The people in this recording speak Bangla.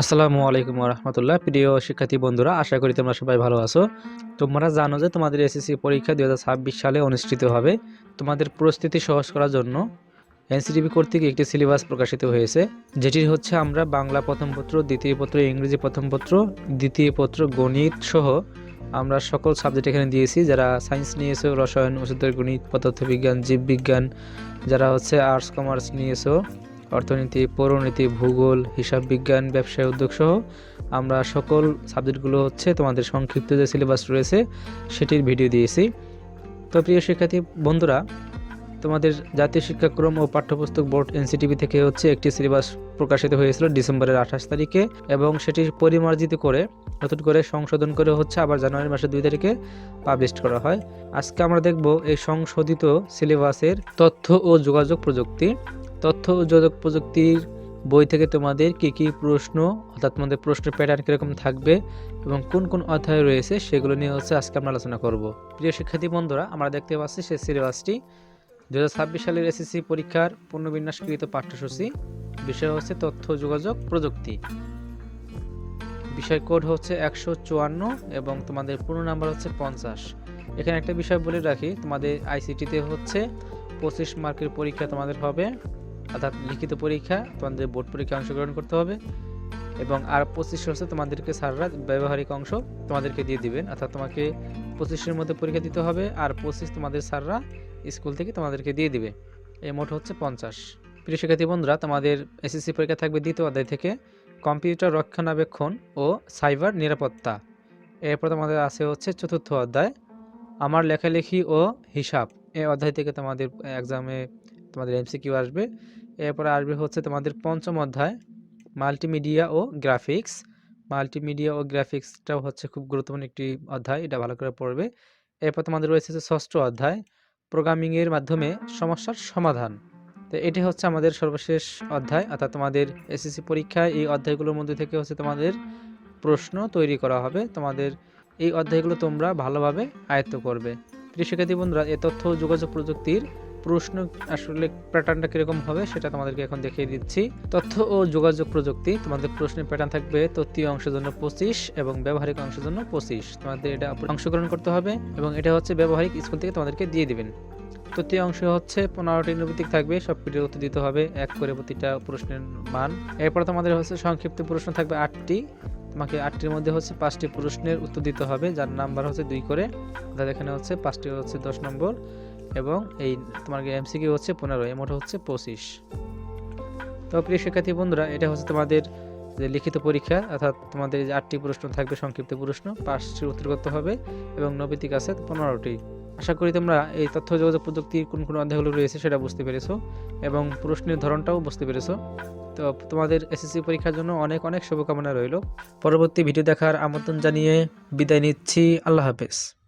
আসসালামু আলাইকুম রহমতুল্লাহ প্রিয় শিক্ষার্থী বন্ধুরা, আশা করি তোমরা সবাই ভালো আছো। তোমরা জানো যে তোমাদের এসএসসি পরীক্ষা দু হাজার ছাব্বিশ সালে অনুষ্ঠিত হবে। তোমাদের প্রস্তুতি সহজ করার জন্য এনসিটিভি কর্তৃক একটি সিলেবাস প্রকাশিত হয়েছে, যেটি হচ্ছে আমরা বাংলা প্রথম পত্র, দ্বিতীয় পত্র, ইংরেজি প্রথম পত্র, দ্বিতীয় পত্র, গণিত সহ আমরা সকল সাবজেক্ট এখানে দিয়েছি। যারা সায়েন্স নিয়েছো, রসায়ন, ওষুধের গণিত, পদার্থবিজ্ঞান, জীববিজ্ঞান, যারা হচ্ছে আর্টস, কমার্স নিয়েছো অর্থনীতি, পৌরনীতি, ভূগোল, হিসাব বিজ্ঞান, ব্যবসায় উদ্যোগ সহ আমরা সকল সাবজেক্টগুলো হচ্ছে তোমাদের সংক্ষিপ্ত যে সিলেবাস রয়েছে সেটির ভিডিও দিয়েছি। তো প্রিয় শিক্ষার্থী বন্ধুরা, তোমাদের জাতীয় শিক্ষাক্রম ও পাঠ্যপুস্তক বোর্ড এনসিটিভি থেকে হচ্ছে একটি সিলেবাস প্রকাশিত হয়েছিল ডিসেম্বরের আঠাশ তারিখে এবং সেটি পরিমার্জিত করে, নতুন করে সংশোধন করে হচ্ছে আবার জানুয়ারি মাসের দুই তারিখে পাবলিশ করা হয়। আজকে আমরা দেখব এই সংশোধিত সিলেবাসের তথ্য ও যোগাযোগ প্রযুক্তি। তথ্য ও যোগাযোগ প্রযুক্তির বই থেকে তোমাদের কি কি প্রশ্ন, অর্থাৎ তোমাদের প্রশ্নের প্যাটার্ন কীরকম থাকবে এবং কোন কোন অধ্যায় রয়েছে সেগুলো নিয়ে হচ্ছে আজকে আমরা আলোচনা করব। প্রিয় শিক্ষার্থী বন্ধুরা, আমরা দেখতে পাচ্ছি সেই সিলেবাসটি দু হাজার ছাব্বিশ সালের এসএসসি পরীক্ষার পুনর্বিন্যাসকৃত পাঠ্যসূচি। বিষয় হচ্ছে তথ্য, যোগাযোগ, প্রযুক্তি। বিষয় কোড হচ্ছে একশো চুয়ান্ন এবং তোমাদের পূর্ণ নাম্বার হচ্ছে পঞ্চাশ। এখানে একটা বিষয় বলে রাখি, তোমাদের আইসিটিতে হচ্ছে পঁচিশ মার্কের পরীক্ষা তোমাদের হবে। অর্থাৎ লিখিত পরীক্ষা তোমাদের বোর্ড পরীক্ষা অংশগ্রহণ করতে হবে এবং আর পঁচিশ হচ্ছে তোমাদেরকে স্যাররা ব্যবহারিক অংশ তোমাদেরকে দিয়ে দিবেন। অর্থাৎ তোমাকে পঁচিশের মধ্যে পরীক্ষা দিতে হবে আর পঁচিশ তোমাদের স্যাররা স্কুল থেকে তোমাদেরকে দিয়ে দিবে। এই মোট হচ্ছে পঞ্চাশ। প্রিয় শিক্ষার্থী বন্ধুরা, তোমাদের এসএসসি পরীক্ষা থাকবে দ্বিতীয় অধ্যায় থেকে কম্পিউটার রক্ষণাবেক্ষণ ও সাইবার নিরাপত্তা। এরপর তোমাদের আছে হচ্ছে চতুর্থ অধ্যায়, আমার লেখালেখি ও হিসাব। এই অধ্যায় থেকে তোমাদের এক্সামে তোমাদের এমসিকিউ আসবে। এরপরে আসবে হচ্ছে তোমাদের পঞ্চম অধ্যায় মাল্টিমিডিয়া ও গ্রাফিক্স মাল্টিমিডিয়া ও গ্রাফিক্সটাও হচ্ছে খুব গুরুত্বপূর্ণ একটি অধ্যায়, এটা ভালো করে পড়বে। এরপর তোমাদের রয়েছে ষষ্ঠ অধ্যায় প্রোগ্রামিংয়ের মাধ্যমে সমস্যার সমাধান। তো এটি হচ্ছে আমাদের সর্বশেষ অধ্যায়, অর্থাৎ তোমাদের এসএসসি পরীক্ষায় এই অধ্যায়গুলোর মধ্যে থেকে হচ্ছে তোমাদের প্রশ্ন তৈরি করা হবে। তোমাদের এই অধ্যায়গুলো তোমরা ভালোভাবে আয়ত্ত করবে। প্রিয় শিক্ষার্থী বন্ধুরা, এ তথ্য যোগাযোগ প্রযুক্তির প্রশ্ন আসলে প্যাটার্নটা কীরকম হবে সেটা তোমাদেরকে এখন দেখিয়ে দিচ্ছি। তথ্য ও যোগাযোগ প্রযুক্তি, তোমাদের প্রশ্নের প্যাটার্ন থাকবে তথ্যীয় অংশের জন্য পঁচিশ এবং ব্যবহারিক অংশের জন্য পঁচিশ। তোমাদের এটা অংশগ্রহণ করতে হবে এবং এটা হচ্ছে ব্যবহারিক স্কুল থেকে তোমাদেরকে দিয়ে দিবেন। তৃতীয় অংশ হচ্ছে পনেরোটি নৈতিক থাকবে সব পিটির উত্তর দিতে হবে, এক করে প্রতিটা প্রশ্নের মান। এরপর তোমাদের হচ্ছে সংক্ষিপ্ত প্রশ্ন থাকবে আটটি। তোমাকে আটটির মধ্যে হচ্ছে পাঁচটি প্রশ্নের উত্তর দিতে হবে, যার নাম্বার হচ্ছে দুই করে। অর্থাৎ এখানে হচ্ছে পাঁচটি হচ্ছে দশ নম্বর। এবং এই তোমার এমসিকিউ হচ্ছে পনেরো, এমোট হচ্ছে পঁচিশ। তো প্রিয় শিক্ষার্থী বন্ধুরা, এটা হচ্ছে তোমাদের যে লিখিত পরীক্ষা, অর্থাৎ তোমাদের যে আটটি প্রশ্ন থাকবে, সংক্ষিপ্ত প্রশ্ন পাঁচটির উত্তর করতে হবে এবং নৈতিক আছে পনেরোটি। আশা করি তোমরা এই তথ্য যোগাযোগ প্রযুক্তির কোন কোন অধ্যায়গুলো রয়েছে সেটা বুঝতে পেরেছ এবং প্রশ্নের ধরনটাও বুঝতে পেরেছ। তো তোমাদের এসএসসি পরীক্ষার জন্য অনেক অনেক শুভকামনা রইল। পরবর্তী ভিডিও দেখার আমন্ত্রণ জানিয়ে বিদায় নিচ্ছি। আল্লাহ হাফেজ।